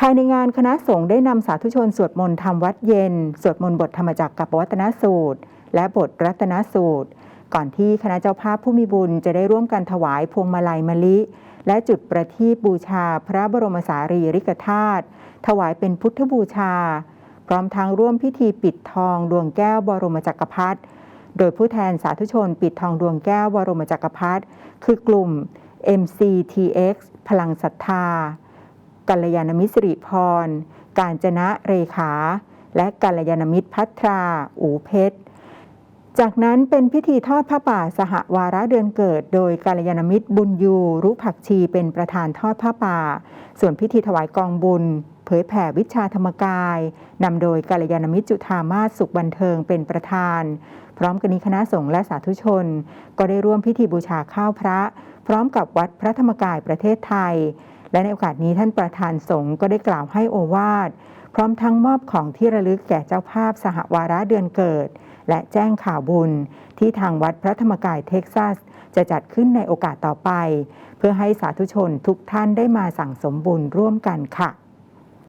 ภายในงานคณะสงฆ์ได้นำสาธุชนสวดมนต์ทำวัดเย็น สวดมนต์บทธรรมจักรกับวัตนสูตร และบทรัตนสูตร ก่อนที่คณะเจ้าภาพผู้มีบุญจะได้ร่วมกันถวายพวงมาลัยมะลิ และจุดประทีปบูชาพระบรมสารีริกธาตุถวายเป็นพุทธบูชา พร้อมทั้งร่วมพิธีปิดทองดวงแก้วบรมจักรพรรดิโดยผู้แทนสาธุชนปิดทองดวงแก้วบรมจักรพรรดิคือกลุ่ม MCTX พลังศรัทธา กัลยาณมิตรสิริพร การจนะเรขา และกัลยาณมิตรพัทรา อูเพชร จากนั้นเป็นพิธีทอดผ้าป่าสหวาระเดือนเกิด โดยกัลยาณมิตรบุญยูรุผักชีเป็นประธานทอดผ้าป่า ส่วนพิธีถวายกองบุญ เผยแผ่วิชาธรรมกายนำโดยกัลยาณมิตรจุธามาสสุขบันเทิงเป็นประธาน พร้อมกันนี้คณะสงฆ์และสาธุชน ก็ได้ร่วมพิธีบูชาข้าวพระ พร้อมกับวัดพระธรรมกายประเทศไทย และในโอกาสนี้ท่านประธานสงฆ์ก็ได้กล่าวให้โอวาท พร้อมทั้งมอบของที่ระลึกแก่เจ้าภาพสหวาระเดือนเกิด และแจ้งข่าวบุญ ที่ทางวัดพระธรรมกายเท็กซัส จะจัดขึ้นในโอกาสต่อไป เพื่อให้สาธุชนทุกท่านได้มาสั่งสมบุญร่วมกันค่ะ